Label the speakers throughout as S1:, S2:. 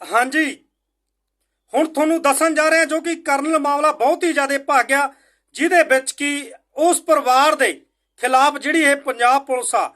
S1: ਹਾਂਜੀ। ਹੁਣ ਤੁਹਾਨੂੰ ਦੱਸਣ ਜਾ ਰਹੇ ਹਾਂ ਜੋ ਕਿ ਕਰਨਲ ਮਾਮਲਾ ਬਹੁਤ ਹੀ ਜ਼ਿਆਦਾ ਭਾਗਿਆ ਜਿਹਦੇ ਵਿੱਚ ਕਿ ਉਸ ਪਰਿਵਾਰ ਦੇ ਖਿਲਾਫ ਜਿਹੜੀ ਇਹ ਪੰਜਾਬ ਪੁਲਿਸ ਆ,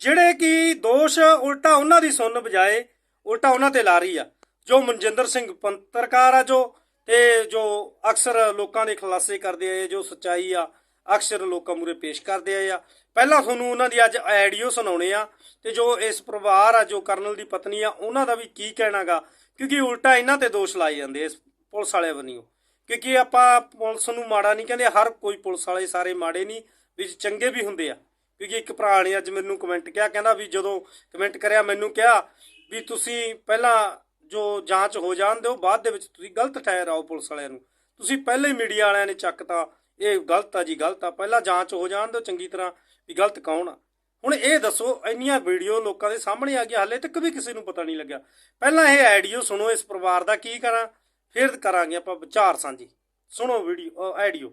S1: ਜਿਹੜੇ ਕਿ ਦੋਸ਼ ਉਲਟਾ ਉਹਨਾਂ ਦੀ ਸੁਣਨ ਬਜਾਏ ਉਲਟਾ ਉਹਨਾਂ ਤੇ ਲਾ ਰਹੀ ਆ। ਜੋ ਮਨਜਿੰਦਰ ਸਿੰਘ ਪੱਤਰਕਾਰ ਆ ਜੋ, ਤੇ ਜੋ ਅਕਸਰ ਲੋਕਾਂ ਦੇ ਖੁਲਾਸੇ ਕਰਦੇ ਆ ਜੋ ਸੱਚਾਈ ਆ ਅਕਸਰ ਲੋਕਾਂ ਮੂਰੇ ਪੇਸ਼ ਕਰਦੇ ਆਏ ਆ। ਪਹਿਲਾਂ ਤੁਹਾਨੂੰ ਉਹਨਾਂ ਦੀ ਅੱਜ ਆਡੀਓ ਸੁਣਾਉਣੇ ਆ ਤੇ ਜੋ ਇਸ ਪਰਿਵਾਰ ਆ, ਜੋ ਕਰਨਲ ਦੀ ਪਤਨੀ ਆ, ਉਹਨਾਂ ਦਾ ਵੀ ਕੀ ਕਹਿਣਾਗਾ ਕਿਉਂਕਿ ਉਲਟਾ ਇਹਨਾਂ ਤੇ ਦੋਸ਼ ਲਾਏ ਜਾਂਦੇ ਇਸ ਪੁਲਿਸ ਵਾਲਿਆਂ ਵੱਲੋਂ। ਕਿਉਂਕਿ ਆਪਾਂ ਪੁਲਿਸ ਨੂੰ ਮਾੜਾ ਨਹੀਂ ਕਹਿੰਦੇ, ਹਰ ਕੋਈ ਪੁਲਿਸ ਵਾਲੇ ਸਾਰੇ ਮਾੜੇ ਨਹੀਂ, ਵਿੱਚ ਚੰਗੇ ਵੀ ਹੁੰਦੇ ਆ। ਕਿਉਂਕਿ ਇੱਕ ਭਰਾ ਨੇ ਅੱਜ ਮੈਨੂੰ ਕਮੈਂਟ ਕਿਹਾ, ਕਹਿੰਦਾ ਵੀ ਜਦੋਂ ਕਮੈਂਟ ਕਰਿਆ, ਮੈਨੂੰ ਕਿਹਾ ਵੀ ਤੁਸੀਂ ਪਹਿਲਾਂ ਜੋ ਜਾਂਚ ਹੋ ਜਾਣ ਦਿਓ, ਬਾਅਦ ਦੇ ਵਿੱਚ ਤੁਸੀਂ ਗਲਤ ਠਹਿਰਾਓ ਪੁਲਿਸ ਵਾਲਿਆਂ ਨੂੰ। ਤੁਸੀਂ ਪਹਿਲਾਂ ਹੀ ਮੀਡੀਆ ਵਾਲਿਆਂ ਨੇ ਚੱਕਤਾ ਇਹ ਗਲਤ ਆ ਜੀ, ਗਲਤ ਆ। ਪਹਿਲਾਂ ਜਾਂਚ ਹੋ ਜਾਣ ਦਿਓ ਚੰਗੀ ਤਰ੍ਹਾਂ ਵੀ ਗਲਤ ਕੌਣ ਆ। ਹੁਣ ਇਹ ਦੱਸੋ, ਇੰਨੀਆਂ ਵੀਡੀਓ ਲੋਕਾਂ ਦੇ ਸਾਹਮਣੇ ਆ ਗਈਆਂ, ਹਲੇ ਤੱਕ ਵੀ ਕਿਸੇ ਨੂੰ ਪਤਾ ਨਹੀਂ ਲੱਗਿਆ। ਪਹਿਲਾਂ ਇਹ ਆਡੀਓ ਸੁਣੋ ਇਸ ਪਰਿਵਾਰ ਦਾ ਕੀ ਕਰਾਂ, ਫਿਰ ਕਰਾਂਗੇ ਆਪਾਂ ਵਿਚਾਰ ਸਾਂਝੀ। ਸੁਣੋ ਵੀਡੀਓ ਆਡੀਓ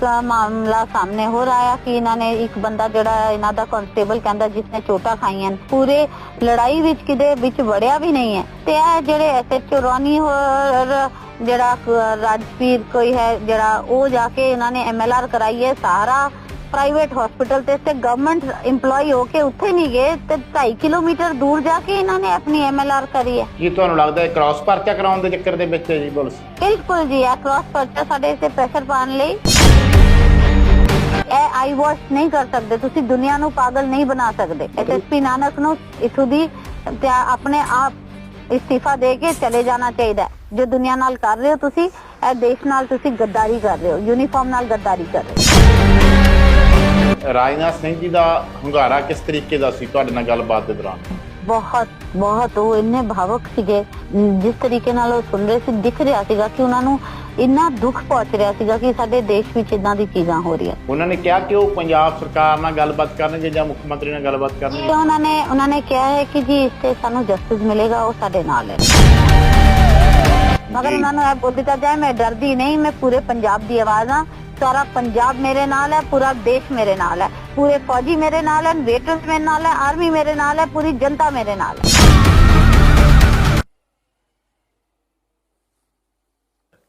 S2: ਦਾ ਮਾਮਲਾ ਸਾਹਮਣੇ ਹੋ ਰਿਹਾ ਹੈ ਕਿ ਇਹਨਾਂ ਨੇ ਇੱਕ ਬੰਦਾ ਜਿਹੜਾ ਇਹਨਾਂ ਦਾ ਕਨਸਟੇਬਲ ਕਹਿੰਦਾ ਜਿਸਨੇ ਚੋਟਾਂ ਖਾਈਆਂ ਪੂਰੇ ਲੜਾਈ ਵਿੱਚ ਕਿਤੇ ਵਿੱਚ ਵੜਿਆ ਵੀ ਨਹੀਂ ਹੈ। ਤੇ ਇਹ ਜਿਹੜੇ ਐਸਐਚਓ ਰੋਨੀ ਹੋਰ ਜਿਹੜਾ ਰਾਜਵੀਰ ਕੋਈ ਹੈ ਜਿਹੜਾ ਉਹ ਜਾ ਕੇ ਇਹਨਾਂ ਨੇ ਐਮਐਲਆਰ ਕਰਾਈ ਹੈ। ਸਾਰਾ ਪ੍ਰਾਈਵੇਟ ਹਸਪੀਟਲ ਤੇ ਤੇ ਗਵਰਨਮੈਂਟ EMPLOYE ਹੋ ਕੇ ਉੱਥੇ ਨਹੀਂ ਗਏ ਤੇ 2.5 ਕਿਲੋਮੀਟਰ ਦੂਰ ਜਾ ਕੇ ਇਹਨਾਂ ਨੇ ਆਪਣੀ ਐਮਐਲਆਰ ਕਰੀ ਹੈ।
S3: ਕੀ ਤੁਹਾਨੂੰ ਲੱਗਦਾ ਹੈ ਕ੍ਰਾਸ ਪਰਚਾ ਕਰਾਉਣ ਦੇ ਚੱਕਰ ਦੇ ਵਿੱਚ ਹੈ ਜੀ ਪੁਲਿਸ?
S2: ਬਿਲਕੁਲ ਜੀ ਇਹ ਕ੍ਰਾਸ ਪਰਚਾ ਸਾਡੇ ਤੇ ਪ੍ਰੈਸ਼ਰ ਪਾਉਣ ਲਈ। ਇਹ ਆਈ ਵਾਸ਼ ਨਹੀਂ ਕਰ ਸਕਦੇ। ਤੁਸੀਂ ਦੁਨੀਆ ਨੂੰ ਪਾਗਲ ਨਹੀਂ ਬਣਾ ਸਕਦੇ। ਐਸਐਸਪੀ ਨਾਨਕ ਨੂੰ ਇਥੋਂ ਦੀ ਤੇ ਆਪਣੇ ਆਪ ਇਸਤੀਫਾ ਦੇ ਕੇ ਚਲੇ ਜਾਣਾ ਚਾਹੀਦਾ। ਜੋ ਦੁਨੀਆ ਨਾਲ ਕਰ ਰਹੇ ਹੋ ਤੁਸੀਂ ਇਹ ਦੇਸ਼ ਨਾਲ ਤੁਸੀਂ ਗੱਦਾਰੀ ਕਰ ਰਹੇ ਹੋ। ਯੂਨੀਫਾਰਮ ਨਾਲ ਗੱਦਾਰੀ ਕਰ ਰਹੇ ਹੋ।
S3: ਰਾਜਨਾਥ ਸਿੰਘ ਜੀ ਦਾ ਹੁੰਗਾਰਾ ਕਿਸ ਤਰੀਕੇ ਦਾ ਸੀ? ਤੁਹਾਡੇ ਨਾਲ ਗੱਲਬਾਤ ਦੇ ਦੌਰਾਨ।
S2: ਬਹੁਤ ਬਹੁਤ। ਉਹ ਇੰਨੇ ਭਾਵਕ ਸੀਗੇ। ਜਿਸ ਤਰੀਕੇ ਨਾਲ ਉਹ ਸੁਣ ਰਹੇ ਸੀ ਦਿਖ ਰਿਹਾ ਸੀਗਾ ਕਿ ਉਹਨਾਂ ਨੂੰ ਇੰਨਾ ਦੁੱਖ ਪਹੁੰਚ ਰਿਹਾ ਸੀਗਾ ਕਿ ਸਾਡੇ ਦੇਸ਼ ਵਿੱਚ ਇਦਾਂ ਦੀ ਚੀਜ਼ਾਂ ਹੋ ਰਹੀਆਂ।
S3: ਉਹਨਾਂ ਨੇ ਕਿਹਾ ਕਿ ਉਹ ਪੰਜਾਬ ਸਰਕਾਰ ਨਾਲ ਗੱਲਬਾਤ ਕਰਨਗੇ ਜਾਂ ਮੁੱਖ ਮੰਤਰੀ ਨਾਲ ਗੱਲਬਾਤ
S2: ਤੇ
S3: ਕਰਨਗੇ
S2: ਉਹਨਾਂ ਨੇ ਉਹਨਾਂ ਨੇ ਕਿਹਾ ਹੈ ਕਿ ਜੀ ਇਸ ਤੇ ਸਾਨੂੰ ਜਸਟਿਸ ਮਿਲੇਗਾ ਉਹ ਸਾਡੇ ਨਾਲ ਹੈ। ਮਗਰ। ਉਹਨਾਂ ਨੂੰ ਇਹ ਬੋਲ ਦਿੱਤਾ ਜਾਏ ਮੈਂ ਡਰਦੀ ਨਹੀਂ ਮੈਂ ਪੂਰੇ ਪੰਜਾਬ ਦੀ ਆਵਾਜ਼ ਹਾਂ। ਸਾਰਾ ਪੰਜਾਬ ਮੇਰੇ ਨਾਲ ਹੈ ਪੂਰਾ ਦੇਸ਼ ਮੇਰੇ ਨਾਲ ਹੈ। ਪੂਰੇ ਫੌਜੀ ਮੇਰੇ ਨਾਲ ਹੈ ਵੇਟਰਸ ਮੇਰੇ ਨਾਲ ਹੈ ਆਰਮੀ ਮੇਰੇ ਨਾਲ ਹੈ ਪੂਰੀ ਜਨਤਾ ਮੇਰੇ ਨਾਲ ਹੈ।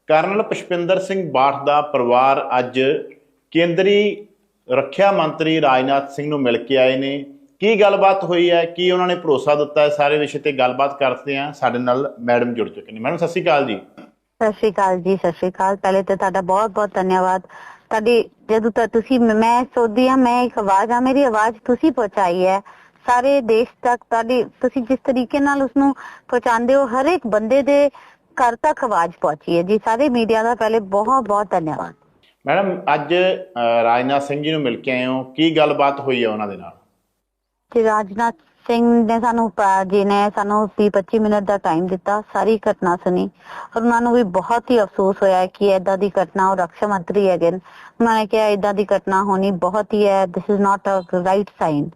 S3: ਕਰਨਲ ਪੁਸ਼ਪਿੰਦਰ ਸਿੰਘ ਬਾਠ ਦਾ ਪਰਿਵਾਰ ਅੱਜ ਕੇਂਦਰੀ ਰੱਖਿਆ ਮੰਤਰੀ ਰਾਜਨਾਥ ਸਿੰਘ ਨੂੰ ਮਿਲ ਕੇ ਆਏ ਨੇ। ਕੀ ਗੱਲਬਾਤ ਹੋਈ ਹੈ? ਕੀ ਉਹਨਾਂ ਨੇ ਭਰੋਸਾ ਦਿੱਤਾ ਹੈ? ਸਾਰੇ ਵਿਸ਼ੇ ਤੇ ਗੱਲਬਾਤ ਕਰਦੇ ਆ ਸਾਡੇ ਨਾਲ ਮੈਡਮ ਜੁੜ ਚੁੱਕੇ ਨੇ। ਮੈਡਮ, ਸਤਿ ਸ਼੍ਰੀ ਅਕਾਲ ਜੀ।
S2: ਸਤਿ ਸ਼੍ਰੀ ਅਕਾਲ ਜੀ, ਸਤਿ ਸ਼੍ਰੀ ਅਕਾਲ। ਪਹਿਲੇ ਤੇ ਤੁਹਾਡਾ ਬਹੁਤ ਬਹੁਤ ਧੰਨਵਾਦ। ਤੁਹਾਡੀ ਜਦੋਂ ਤੱਕ ਤੁਸੀਂ ਮੈਂ ਸੋਚਦੀ ਆ ਮੈਂ ਇੱਕ ਆਵਾਜ਼ ਆ ਮੇਰੀ ਆਵਾਜ਼ ਤੁਸੀਂ ਪਹੁੰਚਾਈ ਹੈ। ਸਾਰੇ ਦੇਸ਼ ਤੱਕ ਤੁਹਾਡੀ, ਤੁਸੀਂ ਜਿਸ ਤਰੀਕੇ ਨਾਲ ਉਸ ਨੂੰ ਪਹੁੰਚਾਉਂਦੇ ਹੋ ਹਰ ਇੱਕ ਬੰਦੇ ਦੇ ਘਰ ਤੱਕ ਆਵਾਜ਼ ਪਹੁੰਚੀ ਹੈ। ਜੀ ਸਾਰੇ ਮੀਡੀਆ ਦਾ ਪਹਿਲੇ ਬਹੁਤ ਬਹੁਤ ਧੰਨਵਾਦ।
S3: ਮੈਡਮ ਅੱਜ ਰਾਜਨਾਥ ਸਿੰਘ ਜੀ ਨੂੰ ਮਿਲ ਕੇ ਆਏ ਹੋ। ਕੀ ਗੱਲਬਾਤ ਹੋਈ ਹੈ ਉਹਨਾਂ ਦੇ ਨਾਲ?
S2: ਤੇ ਰਾਜਨਾਥ ਸਿੰਘ ਨੇ ਸਾਨੂੰ ਜੀ ਨੇ ਸਾਨੂੰ 20-25 ਮਿੰਟ ਦਾ ਟਾਈਮ ਦਿੱਤਾ ਸਾਰੀ ਘਟਨਾ ਸੁਣੀ। ਔਰ ਉਹਨਾਂ ਨੂੰ ਵੀ ਬਹੁਤ ਹੀ ਅਫਸੋਸ ਹੋਇਆ ਕਿ ਏਦਾਂ ਦੀ ਘਟਨਾ ਉਹ ਰੱਖਿਆ ਮੰਤਰੀ ਹੈਗੇ ਉਹਨਾਂ ਨੇ ਕਿਹਾ ਏਦਾਂ ਦੀ ਘਟਨਾ ਹੋਣੀ ਬਹੁਤ ਹੀ ਹੈ this is not a right sign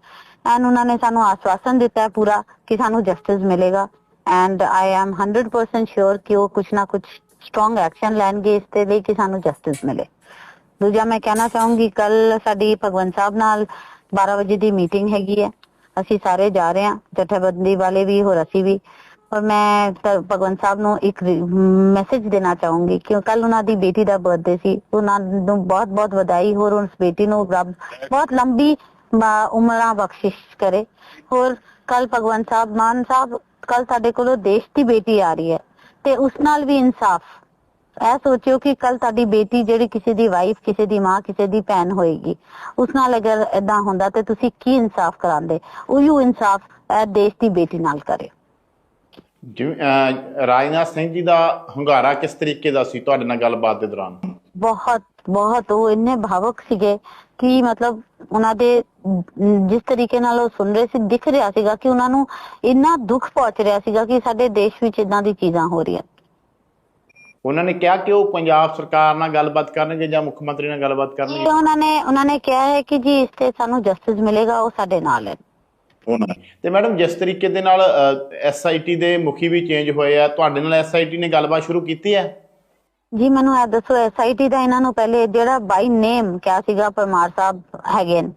S2: and ਉਹਨਾਂ ਨੇ ਸਾਨੂੰ ਆਸ਼ਵਾਸਨ ਦਿੱਤਾ ਹੈ ਪੂਰਾ ਕਿ ਸਾਨੂੰ ਜਸਟਿਸ ਮਿਲੇਗਾ। ਐਂਡ ਆਈ ਐਮ 100% ਸ਼ੋਰ ਕਿ ਉਹ ਕੁਛ ਨਾ ਕੁਛ ਸਟਰੋਂਗ ਐਕਸ਼ਨ ਲੈਣਗੇ ਇਸ ਤੇ ਲਈ ਕਿ ਸਾਨੂੰ ਜਸਟਿਸ ਮਿਲੇ ਦੂਜਾ ਮੈਂ ਕਹਿਣਾ ਚਾਹੂੰਗੀ ਕੱਲ ਸਾਡੀ ਭਗਵੰਤ ਸਾਹਿਬ ਨਾਲ 12 ਵਜੇ ਦੀ ਮੀਟਿੰਗ ਹੈਗੀ ਹੈ ਅਸੀਂ ਸਾਰੇ ਜਾ ਰਹੇ ਹਾਂ ਜਥੇਬੰਦੀ ਵਾਲੇ ਵੀ ਹੋਰ ਅਸੀਂ ਵੀ ਔਰ ਮੈਂ ਭਗਵੰਤ ਸਾਹਿਬ ਨੂੰ ਇੱਕ ਮੈਸੇਜ ਦੇਣਾ ਚਾਹੂੰਗੀ ਕਿ ਕੱਲ ਉਹਨਾਂ ਦੀ ਬੇਟੀ ਦਾ ਬਰਥਡੇ ਸੀ ਉਹਨਾਂ ਨੂੰ ਬਹੁਤ ਬਹੁਤ ਵਧਾਈ ਹੋਰ ਉਸ ਬੇਟੀ ਨੂੰ ਰੱਬ ਬਹੁਤ ਲੰਬੀ ਉਮਰਾਂ ਬਖਸ਼ਿਸ਼ ਕਰੇ ਹੋਰ ਕੱਲ ਭਗਵੰਤ ਸਾਹਿਬ ਮਾਨ ਸਾਹਿਬ ਕੱਲ ਸਾਡੇ ਕੋਲੋਂ ਦੇਸ਼ ਦੀ ਬੇਟੀ ਆ ਰਹੀ ਹੈ ਤੇ ਉਸ ਨਾਲ ਵੀ ਇਨਸਾਫ। ਇਹ ਸੋਚਿਓ ਕਿ ਕੱਲ ਤੁਹਾਡੀ ਬੇਟੀ ਜਿਹੜੀ ਕਿਸੇ ਦੀ ਵਾਈਫ ਕਿਸੇ ਦੀ ਮਾਂ ਕਿਸੇ ਦੀ ਭੈਣ ਹੋਏਗੀ ਉਸ ਨਾਲ ਅਗਰ ਇਦਾਂ ਹੁੰਦਾ ਤੇ ਤੁਸੀਂ ਕੀ ਇਨਸਾਫ ਕਰਾਂਦੇ ਉਹੀਓ ਇਨਸਾਫ ਇਹ ਦੇਸ਼ ਦੀ ਬੇਟੀ ਨਾਲ ਕਰੇ।
S3: ਜਿਵੇਂ ਰਾਜਨਾਥ ਸਿੰਘ ਜੀ ਦਾ ਹੁੰਗਾਰਾ ਕਿਸ ਤਰੀਕੇ ਦਾ ਸੀ? ਤੁਹਾਡੇ ਨਾਲ ਗੱਲਬਾਤ ਦੇ ਦੌਰਾਨ।
S2: ਬਹੁਤ ਬਹੁਤ ਉਹ ਇੰਨੇ ਭਾਵਕ ਸੀਗੇ ਕਿ ਮਤਲਬ ਉਹਨਾਂ ਦੇ ਜਿਸ ਤਰੀਕੇ ਨਾਲ ਉਹ ਸੁਣ ਰਹੇ ਸੀ ਦਿਖ ਰਿਹਾ ਸੀਗਾ ਕਿ ਉਹਨਾਂ ਨੂੰ ਇੰਨਾ ਦੁੱਖ ਪਹੁੰਚ ਰਿਹਾ ਸੀਗਾ ਕਿ ਸਾਡੇ ਦੇਸ਼ ਵਿੱਚ ਇਦਾਂ ਦੀ ਚੀਜ਼ਾਂ ਹੋ ਰਹੀਆਂ।
S3: ਉਹਨਾਂ ਨੇ ਕਿਹਾ ਕਿ ਉਹ ਪੰਜਾਬ ਸਰਕਾਰ ਨਾਲ ਗੱਲਬਾਤ ਕਰਨਗੇ ਜਾਂ ਮੁੱਖ ਮੰਤਰੀ ਨਾਲ ਗੱਲਬਾਤ ਕਰਨਗੇ?
S2: ਉਹਨਾਂ ਨੇ ਉਹਨਾਂ ਨੇ ਕਿਹਾ ਹੈ ਕਿ ਜੀ ਇਸ ਤੇ ਸਾਨੂੰ ਜਸਟਿਸ ਮਿਲੇਗਾ ਉਹ ਸਾਡੇ ਨਾਲ ਹੈ।
S3: ਤੇ ਮੈਡਮ ਜਿਸ ਤਰੀਕੇ ਦੇ ਨਾਲ ਐਸਆਈਟੀ ਦੇ ਮੁਖੀ ਵੀ ਚੇਂਜ ਹੋਏ ਆ ਤੁਹਾਡੇ ਨਾਲ ਐਸਆਈਟੀ ਨੇ ਗੱਲਬਾਤ ਸ਼ੁਰੂ ਕੀਤੀ ਹੈ?
S2: ਜੀ ਮੈਨੂੰ ਇਹ ਦੱਸੋ ਐਸਆਈਟੀ ਦਾ ਇਹਨਾਂ ਨੂੰ ਪਹਿਲੇ ਜਿਹੜਾ ਬਾਈ ਨੇਮ ਕਿਹਾ ਸੀਗਾ ਪਰਮਾਰ ਸਾਹਿਬ ਹੈਗੇ ਨੇ।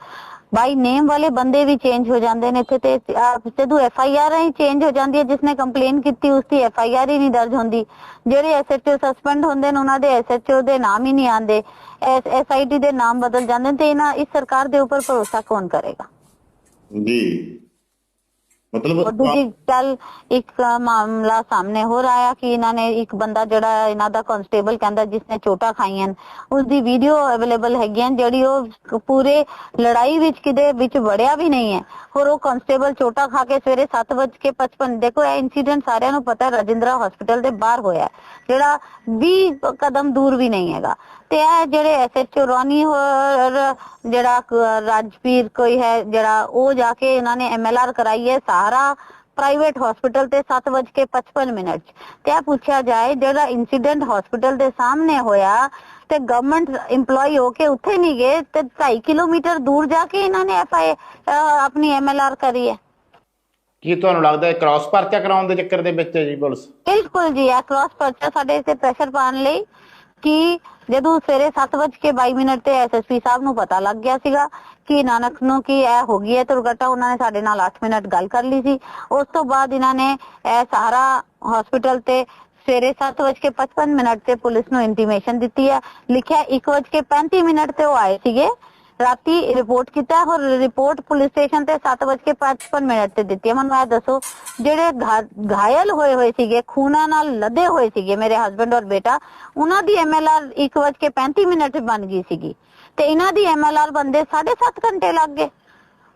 S2: ਬਾਈ ਨੇਮ ਵਾਲੇ ਬੰਦੇ ਵੀ ਚੇਂਜ ਹੋ ਜਾਂਦੇ ਨੇ ਇੱਥੇ ਤੇ ਅਹ, ਐਫ ਆਈ ਆਰ ਹੀ ਚੇਂਜ ਹੋ ਜਾਂਦੀ ਹੈ ਜਿਸਨੇ ਕੰਪਲੇਨ ਕੀਤੀ ਉਸ ਦੀ ਐਫ ਆਈ ਆਰ ਹੀ ਨਹੀਂ ਦਰਜ ਹੁੰਦੀ। ਜਿਹੜੇ ਐਸ ਸਸਪੈਂਡ ਹੁੰਦੇ ਨੇ ਉਹਨਾਂ ਦੇ ਐਸ ਦੇ ਨਾਮ ਹੀ ਨਹੀਂ ਆਉਂਦੇ। ਐਸ ਐਸ ਆਈ ਟੀ ਦੇ ਨਾਮ ਬਦਲ ਜਾਂਦੇ ਤੇ ਇਹਨਾਂ ਇਸ ਸਰਕਾਰ ਦੇ ਉੱਪਰ ਭਰੋਸਾ ਕੌਣ ਕਰੇਗਾ?
S3: ਜੀ। ਮਤਲਬ
S2: ਔਰ ਦੂਜੀ ਗੱਲ ਇੱਕ ਮਾਮਲਾ ਸਾਹਮਣੇ ਹੋਰ ਆਇਆ ਕਿ ਇਹਨਾਂ ਨੇ ਇੱਕ ਬੰਦਾ ਜਿਹੜਾ ਇਹਨਾਂ ਦਾ ਕਨਸਟੇਬਲ ਕਹਿੰਦਾ ਜਿਸ ਨੇ ਚੋਟਾ ਖਾਈਆਂ ਉਸਦੀ ਵੀਡੀਓ ਅਵੇਲੇਬਲ ਹੈਗੀਆਂ ਜਿਹੜੀ ਉਹ ਪੂਰੇ ਲੜਾਈ ਵਿੱਚ ਕਿਤੇ ਵਿੱਚ ਵੜਿਆ ਵੀ ਨਹੀਂ ਹੈ। ਹੋਰ ਉਹ ਕਨਸਟੇਬਲ ਚੋਟਾ ਖਾ ਕੇ ਸਵੇਰੇ 7:55 ਦੇਖੋ ਇਹ ਇਨਸੀਡੈਂਟ ਸਾਰਿਆਂ ਨੂੰ ਪਤਾ ਰਜਿੰਦਰਾ ਹਸਪੀਟਲ ਦੇ ਬਾਹਰ ਹੋਇਆ ਜਿਹੜਾ 20 ਕਦਮ ਦੂਰ ਵੀ ਨਹੀਂ ਹੈਗਾ। ਤੇ ਇਹ ਜਿਹੜੇ ਐਸਐਚਓ ਰੋਨੀ ਹੋਰ ਜਿਹੜਾ ਕ- ਰਾਜਵੀਰ ਕੋਈ ਹੈ ਜਿਹੜਾ ਉਹ ਜਾ ਕੇ ਇਹਨਾਂ ਨੇ ਐਮਐਲਆਰ ਕਰਾਈ ਹੈ ਸਹਾਰਾ ਪ੍ਰਾਈਵੇਟ ਹਸਪੀਟਲ ਤੇ 7:55 ਮਿੰਟ 'ਚ। ਤੇ ਇਹ ਪੁੱਛਿਆ ਜਾਏ ਜਿਹੜਾ ਇਨਸੀਡੈਂਟ ਹਸਪੀਟਲ ਦੇ ਸਾਹਮਣੇ ਹੋਇਆ ਤੇ ਗਵਰਨਮੈਂਟ EMPLOYE ਹੋ ਕੇ ਉੱਥੇ ਨਹੀਂ ਗਏ ਤੇ 2.5 ਕਿਲੋਮੀਟਰ ਦੂਰ ਜਾ ਕੇ ਇਹਨਾਂ ਨੇ ਐਫਆਈ ਆਪਣੀ ਐਮਐਲਆਰ ਕਰੀ ਹੈ।
S3: ਕੀ ਤੁਹਾਨੂੰ ਲੱਗਦਾ ਹੈ ਕ੍ਰਾਸ ਪਰਚਾ ਕਰਾਉਣ ਦੇ ਚੱਕਰ ਦੇ ਵਿੱਚ ਹੈ ਜੀ ਪੁਲਿਸ?
S2: ਬਿਲਕੁਲ ਜੀ ਇਹ ਕ੍ਰਾਸ ਪਰਚਾ ਸਾਡੇ ਤੇ ਪ੍ਰੈਸ਼ਰ ਪਾਉਣ ਲਈ। ਕਿ ਜਦੋਂ ਸਵੇਰੇ 7:22 ਮਿੰਟ ਤੇ ਐਸਐਸਪੀ ਸਾਹਿਬ ਨੂੰ ਪਤਾ ਲੱਗ ਗਿਆ ਸੀਗਾ ਕਿ ਨਾਨਕ ਨੂੰ ਕਿ ਇਹ ਹੋ ਗਈ ਹੈ ਦੁਰਘਟਨਾ, ਉਹਨਾਂ ਨੇ ਸਾਡੇ ਨਾਲ 8 ਮਿੰਟ ਗੱਲ ਕਰ ਲਈ ਸੀ। ਉਸ ਤੋਂ ਬਾਅਦ ਇਹਨਾਂ ਨੇ ਇਹ ਸਾਰਾ ਹਸਪੀਟਲ ਤੇ ਸਵੇਰੇ 7:55 ਮਿੰਟ ਤੇ ਪੁਲਿਸ ਨੂੰ ਇੰਟੀਮੇਸ਼ਨ ਦਿੱਤੀ ਹੈ। ਲਿਖਿਆ 1:35 ਮਿੰਟ ਤੇ ਉਹ ਆਏ ਸੀਗੇ। ਰਾਤੀ ਰਿਪੋਰਟ ਕੀਤਾ ਹੈ ਔਰ ਰਿਪੋਰਟ ਪੁਲਿਸ ਸਟੇਸ਼ਨ ਤੇ 7:55 ਮਿੰਟ ਤੇ ਦਿੱਤੀ ਮੈਨੂੰ ਇਹ ਦੱਸੋ, ਜਿਹੜੇ ਘਾਇਲ ਹੋਏ ਹੋਏ ਸੀਗੇ, ਖੂਨਾਂ ਨਾਲ ਲੱਦੇ ਹੋਏ ਸੀਗੇ ਮੇਰੇ ਹਸਬੰਡ ਔਰ ਬੇਟਾ, ਉਹਨਾਂ ਦੀ ਐਮਐਲਆਰ 1:35 ਮਿੰਟ ਬਣ ਗਈ ਸੀਗੀ। ਤੇ ਇਹਨਾਂ ਦੀ ਐਮਐਲਆਰ ਬੰਦੇ 7.5 ਘੰਟੇ ਲੱਗ ਗਏ।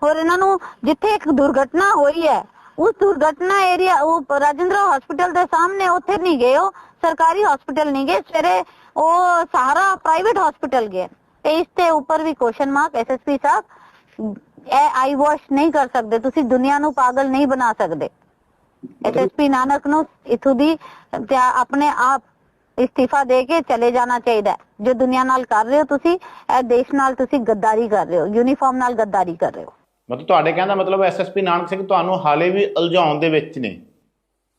S2: ਔਰ ਇਹਨਾਂ ਨੂੰ ਜਿੱਥੇ ਇੱਕ ਦੁਰਘਟਨਾ ਹੋਈ ਹੈ, ਉਸ ਦੁਰਘਟਨਾ ਏਰੀਆ ਉਹ ਰਾਜਿੰਦਰਾ ਹਸਪੀਟਲ ਦੇ ਸਾਹਮਣੇ ਉੱਥੇ ਨਹੀਂ ਗਏ ਉਹ, ਸਰਕਾਰੀ ਹਸਪੀਟਲ ਨਹੀਂ ਗਏ, ਸਵੇਰੇ ਉਹ ਸਾਰਾ ਪ੍ਰਾਈਵੇਟ ਹਸਪੀਟਲ ਗਏ। ਇਸ ਤੇ ਉੱਪਰ ਵੀ ਕੁਐਸਚਨ ਮਾਰਕ ਐਸਐਸਪੀ ਸਾਹਿਬ, ਇਹ ਆਈ ਵਾਸ਼ ਨਹੀਂ ਕਰ ਸਕਦੇ, ਤੁਸੀਂ ਦੁਨੀਆ ਨੂੰ ਪਾਗਲ ਨਹੀਂ ਬਣਾ ਸਕਦੇ। ਐਸਐਸਪੀ ਨਾਨਕ ਨੂੰ ਇਥੋਂ ਦੀ ਆਪਣੇ ਆਪ ਇਸਤੀਫਾ ਦੇ ਕੇ ਚਲੇ ਜਾਣਾ ਚਾਹੀਦਾ ਜੋ ਦੁਨੀਆ ਨਾਲ ਕਰ ਰਹੇ ਹੋ ਤੁਸੀਂ, ਇਹ ਦੇਸ਼ ਨਾਲ ਤੁਸੀਂ ਗੱਦਾਰੀ ਕਰ ਰਹੇ ਹੋ ਯੂਨੀਫਾਰਮ ਨਾਲ ਗੱਦਾਰੀ ਕਰ ਰਹੇ ਹੋ।
S3: ਮਤਲਬ ਤੁਹਾਡੇ ਕਹਿਣ ਮਤਲਬ ਐਸਐਸਪੀ ਨਾਨਕ ਸਿੰਘ ਤੁਹਾਨੂੰ ਹਾਲੇ ਵੀ ਉਲਝਾਉਣ ਦੇ ਵਿੱਚ ਨੇ।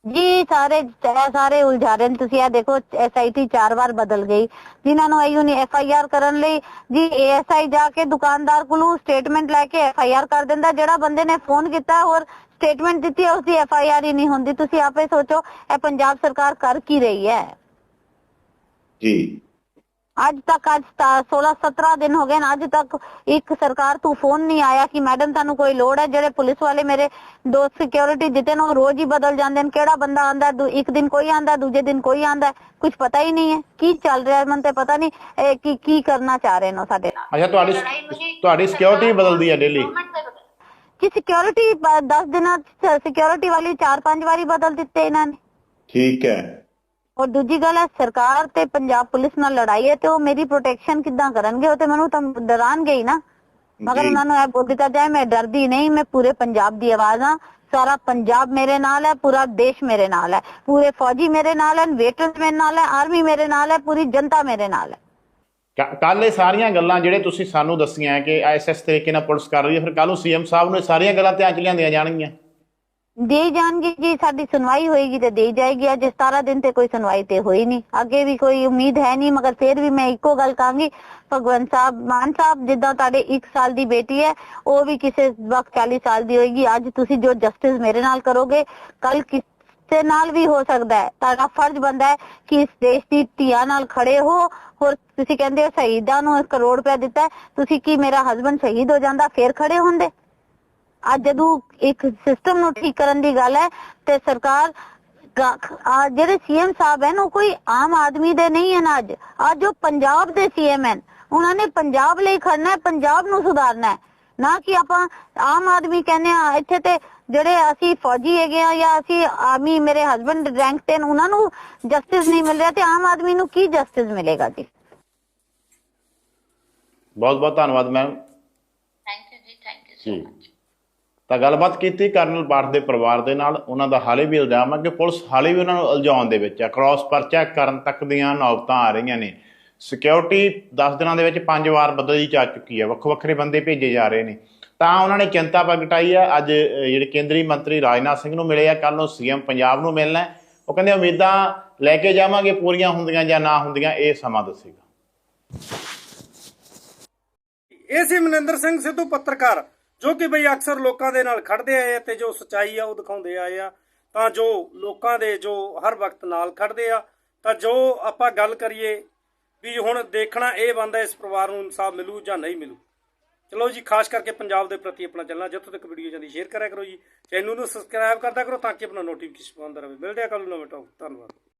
S2: ਜੀ ਸਾਰੇ ਇਹ ਸਾਰੇ ਉਲਝਾ ਰਹੇ ਨੇ। ਤੁਸੀਂ ਇਹ ਦੇਖੋ ਐਸਆਈਟੀ ਚਾਰ ਵਾਰ ਬਦਲ ਗਈ। ਜਿਨ੍ਹਾਂ ਨੂੰ ਆਈਓ ਨਹੀਂ ਐਫਆਈਆਰ ਕਰਨ ਲਈ ਜੀ ਏਐਸਆਈ ਜਾ ਕੇ ਦੁਕਾਨਦਾਰ ਕੋਲੋਂ ਸਟੇਟਮੈਂਟ ਲੈ ਕੇ ਐਫਆਈਆਰ ਕਰ ਦਿੰਦਾ। ਜਿਹੜਾ ਬੰਦੇ ਨੇ ਫੋਨ ਕੀਤਾ ਹੋਰ ਸਟੇਟਮੈਂਟ ਦਿੱਤੀ ਹੈ, ਉਸ ਦੀ ਐਫਆਈਆਰ ਹੀ ਨਹੀਂ ਹੁੰਦੀ। ਤੁਸੀਂ ਆਪੇ ਸੋਚੋ ਇਹ ਪੰਜਾਬ ਸਰਕਾਰ ਕਰ ਕੀ ਰਹੀ ਹੈ।
S3: ਜੀ।
S2: ਅੱਜ ਤੱਕ ਅੱਜ 16 17 ਦਿਨ ਹੋ ਗਏ ਨੇ ਅੱਜ ਤੱਕ ਇੱਕ ਸਰਕਾਰ ਤੋਂ ਫੋਨ ਨਹੀਂ ਆਇਆ ਕਿ ਮੈਡਮ ਤੁਹਾਨੂੰ ਕੋਈ ਲੋੜ ਹੈ ਜਿਹੜੇ ਪੁਲਿਸ ਵਾਲੇ ਮੇਰੇ ਦੋਸਤ ਸਿਕਿਉਰਿਟੀ ਜਿੱਤੇ ਨੇ ਉਹ ਰੋਜ਼ ਹੀ ਬਦਲ ਜਾਂਦੇ ਨੇ ਕਿਹੜਾ ਬੰਦਾ ਆਂਦਾ ਇੱਕ ਦਿਨ ਕੋਈ ਆਂਦਾ ਦੂਜੇ ਦਿਨ ਕੋਈ ਆਂਦਾ ਕੁਝ ਪਤਾ ਹੀ ਨਹੀਂ ਹੈ ਕੀ ਚੱਲ ਰਿਹਾ ਹੈ ਮੈਨੂੰ ਤੇ ਪਤਾ ਨਹੀਂ ਇਹ ਕੀ ਕੀ ਕਰਨਾ ਚਾਹ ਰਹੇ ਨੇ ਸਾਡੇ ਨਾਲ।
S3: ਅੱਛਾ ਤੁਹਾਡੀ ਤੁਹਾਡੀ ਸਿਕਿਉਰਿਟੀ ਬਦਲਦੀ ਹੈ ਡੇਲੀ
S2: ਕਿ ਸਿਕਿਉਰਿਟੀ 10 ਦਿਨਾਂ ਸਿਕਿਉਰਿਟੀ ਵਾਲੀ 4-5 ਵਾਰੀ ਬਦਲ ਦਿੱਤੇ ਇਹਨਾਂ ਨੇ।
S3: ਠੀਕ ਹੈ।
S2: ਔਰ ਦੂਜੀ ਗੱਲ ਹੈ ਸਰਕਾਰ ਤੇ ਪੰਜਾਬ ਪੁਲਿਸ ਨਾਲ ਲੜਾਈ ਹੈ ਤੇ ਉਹ ਮੇਰੀ ਪ੍ਰੋਟੈਕਸ਼ਨ ਕਿੱਦਾਂ ਕਰਨਗੇ? ਉਹ ਤੇ ਮੈਨੂੰ ਤਾਂ ਡਰਾਣਗੇ ਹੀ ਨਾ। ਮਗਰ। ਉਹਨਾਂ ਨੂੰ ਇਹ ਬੋਲ ਦਿੱਤਾ ਜਾਏ ਮੈਂ ਡਰਦੀ ਨਹੀਂ ਮੈਂ ਪੂਰੇ ਪੰਜਾਬ ਦੀ ਆਵਾਜ਼ ਹਾਂ। ਸਾਰਾ ਪੰਜਾਬ ਮੇਰੇ ਨਾਲ ਹੈ ਪੂਰਾ ਦੇਸ਼ ਮੇਰੇ ਨਾਲ ਹੈ। ਪੂਰੇ ਫੌਜੀ ਮੇਰੇ ਨਾਲ ਹਨ ਵੇਟਰਨਸ ਮੇਰੇ ਨਾਲ ਹੈ ਆਰਮੀ ਮੇਰੇ ਨਾਲ ਹੈ ਪੂਰੀ ਜਨਤਾ ਮੇਰੇ ਨਾਲ ਹੈ।
S3: ਕੱਲ ਇਹ ਸਾਰੀਆਂ ਗੱਲਾਂ ਜਿਹੜੇ ਤੁਸੀਂ ਸਾਨੂੰ ਦੱਸੀਆਂ ਕਿ ਐਸਐਸ ਤਰੀਕੇ ਨਾਲ ਪੁਲਿਸ ਕਰ ਰਹੀ ਹੈ ਫਿਰ ਕੱਲ ਨੂੰ ਸੀਐਮ ਸਾਹਿਬ ਨੂੰ ਇਹ ਸਾਰੀਆਂ ਗੱਲਾਂ ਧਿਆਨ ਚ ਲਿਆਂਦੀਆਂ ਜਾਣਗੀਆਂ।
S2: ਦੇ ਜਾਣਗੇ ਜੀ ਸਾਡੀ ਸੁਣਵਾਈ ਹੋਏਗੀ ਤੇ ਦੇ ਜਾਏਗੀ। ਅੱਜ 17 ਦਿਨ ਤੇ ਕੋਈ ਸੁਣਵਾਈ ਤੇ ਹੋਈ ਨਹੀਂ। ਅੱਗੇ ਵੀ ਕੋਈ ਉਮੀਦ ਹੈ ਨਹੀਂ, ਮਗਰ ਫਿਰ ਵੀ ਮੈਂ ਇੱਕੋ ਗੱਲ ਕਹਾਂਗੀ। ਭਗਵੰਤ ਸਾਹਿਬ, ਮਾਨ ਸਾਹਿਬ, ਜਿੱਦਾਂ ਤੁਹਾਡੇ 1 ਸਾਲ ਦੀ ਬੇਟੀ ਹੈ, ਉਹ ਵੀ ਕਿਸੇ ਵਕਤ 40 ਸਾਲ ਦੀ ਹੋਏਗੀ। ਅੱਜ ਤੁਸੀਂ ਜੋ ਜਸਟਿਸ ਮੇਰੇ ਨਾਲ ਕਰੋਗੇ ਕੱਲ ਕਿਸੇ ਨਾਲ ਵੀ ਹੋ ਸਕਦਾ ਹੈ। ਤੁਹਾਡਾ ਫਰਜ਼ ਬੰਦਾ ਹੈ ਕਿ ਇਸ ਦੇਸ਼ ਦੀ ਧੀਆਂ ਨਾਲ ਖੜੇ ਹੋ। ਹੋਰ ਤੁਸੀਂ ਕਹਿੰਦੇ ਹੋ ਸ਼ਹੀਦਾਂ ਨੂੰ 1 ਕਰੋੜ ਰੁਪਏ ਦਿੱਤਾ ਤੁਸੀਂ ਕੀ ਮੇਰਾ ਹਸਬੰਡ ਸ਼ਹੀਦ ਹੋ ਜਾਂਦਾ? ਫੇਰ ਖੜੇ ਹੁੰਦੇ? ਅੱਜ ਜਦੋਂ ਇੱਕ ਸਿਸਟਮ ਨੂੰ ਠੀਕ ਕਰਨ ਦੀ ਗੱਲ ਹੈ ਤੇ ਸਰਕਾਰ ਆ ਜਿਹੜੇ ਸੀਐਮ ਸਾਹਿਬ ਹਨ ਉਹ ਕੋਈ ਆਮ ਆਦਮੀ ਦੇ ਨਹੀਂ ਹਨ ਅੱਜ। ਅੱਜ ਉਹ ਪੰਜਾਬ ਦੇ ਸੀਐਮ ਹਨ। ਉਹਨਾਂ ਨੇ ਪੰਜਾਬ ਲਈ ਖੜਨਾ ਹੈ ਪੰਜਾਬ ਨੂੰ ਸੁਧਾਰਨਾ ਹੈ। ਨਾ ਕਿ ਆਪਾਂ ਆਮ ਆਦਮੀ ਕਹਿੰਦੇ ਆ ਇੱਥੇ ਤੇ ਜਿਹੜੇ ਅਸੀਂ ਫੌਜੀ ਹੈਗੇ ਆ ਜਾਂ ਅਸੀਂ ਆਰਮੀ ਮੇਰੇ ਹਸਬੰਡ ਰੈਂਕ ਤੇ ਨੇ, ਉਹਨਾਂ ਨੂੰ ਜਸਟਿਸ ਨਹੀਂ ਮਿਲ ਰਿਹਾ ਤੇ ਆਮ ਆਦਮੀ ਨੂੰ ਕੀ ਜਸਟਿਸ ਮਿਲੇਗਾ ਜੀ?
S3: ਬਹੁਤ ਬਹੁਤ ਧੰਨਵਾਦ ma'am
S4: thank you ji thank you
S3: ji. ਤਾਂ ਗੱਲਬਾਤ ਕੀਤੀ ਕਰਨਲ ਬਾਠ ਦੇ ਪਰਿਵਾਰ ਦੇ ਨਾਲ। ਉਹਨਾਂ ਦਾ ਹਾਲੇ ਵੀ ਇਲਜ਼ਾਮ ਹੈ ਕਿ ਪੁਲਿਸ ਹਾਲੇ ਵੀ ਉਹਨਾਂ ਨੂੰ ਉਲਝਾਉਣ ਦੇ ਵਿੱਚ ਹੈ। ਕ੍ਰਾਸ ਪਰਚਾ ਕਰਨ ਤੱਕ ਦੀਆਂ ਨੌਬਤਾਂ ਆ ਰਹੀਆਂ ਨੇ। ਸਿਕਿਉਰਿਟੀ 10 ਦਿਨਾਂ ਦੇ ਵਿੱਚ ਪੰਜ ਵਾਰ ਬਦਲੀ ਜਾ ਚੁੱਕੀ ਹੈ। ਵੱਖ ਵੱਖਰੇ ਬੰਦੇ ਭੇਜੇ ਜਾ ਰਹੇ ਨੇ। ਤਾਂ ਉਹਨਾਂ ਨੇ ਚਿੰਤਾ ਪ੍ਰਗਟਾਈ ਹੈ। ਅੱਜ ਜਿਹੜੇ ਕੇਂਦਰੀ ਮੰਤਰੀ ਰਾਜਨਾਥ ਸਿੰਘ ਨੂੰ ਮਿਲੇ ਆ ਕੱਲ ਨੂੰ ਸੀਐਮ ਪੰਜਾਬ ਨੂੰ ਮਿਲਣਾ ਉਹ ਕਹਿੰਦੇ ਉਮੀਦਾਂ ਲੈ ਕੇ ਜਾਵਾਂਗੇ, ਪੂਰੀਆਂ ਹੁੰਦੀਆਂ ਜਾਂ ਨਾ ਹੁੰਦੀਆਂ, ਇਹ ਸਮਾਂ ਦੱਸੇਗਾ।
S1: ਇਹ ਸੀ ਮਨਿੰਦਰ ਸਿੰਘ ਸਿੱਧੂ ਪੱਤਰਕਾਰ। ਜੋ ਕਿ ਬਈ ਅਕਸਰ ਲੋਕਾਂ ਦੇ ਨਾਲ ਖੜਦੇ ਆਏ ਆ ਤੇ ਜੋ ਸਚਾਈ ਆ ਉਹ ਦਿਖਾਉਂਦੇ ਆਏ ਆ, ਤਾਂ ਜੋ ਲੋਕਾਂ ਦੇ ਜੋ ਹਰ ਵਕਤ ਨਾਲ ਖੜਦੇ ਆ, ਤਾਂ ਜੋ ਆਪਾਂ ਗੱਲ ਕਰੀਏ ਵੀ ਹੁਣ ਦੇਖਣਾ ਇਹ ਬੰਦਾ ਇਸ ਪਰਿਵਾਰ ਨੂੰ ਇਨਸਾਫ ਮਿਲੂ ਜਾਂ ਨਹੀਂ ਮਿਲੂ। ਚਲੋ ਜੀ, ਖਾਸ ਕਰਕੇ ਪੰਜਾਬ ਦੇ ਪ੍ਰਤੀ ਆਪਣਾ ਚੱਲਣਾ, ਜਿੱਥੋਂ ਤੱਕ ਵੀਡੀਓ ਜਾਂਦੀ ਸ਼ੇਅਰ ਕਰਿਆ ਕਰੋ ਜੀ। ਚੈਨਲ ਨੂੰ ਸਬਸਕ੍ਰਾਈਬ ਕਰਦਾ ਕਰੋ ਤਾਂ ਕਿ ਆਪਣਾ ਨੋਟੀਫਿਕੇਸ਼ਨ ਆਉਂਦਾ ਰਹੇ। ਮਿਲਦੇ ਆ ਕੱਲ ਨੂੰ ਨਵੇਂ ਟੌਪ ਧੰਨਵਾਦ।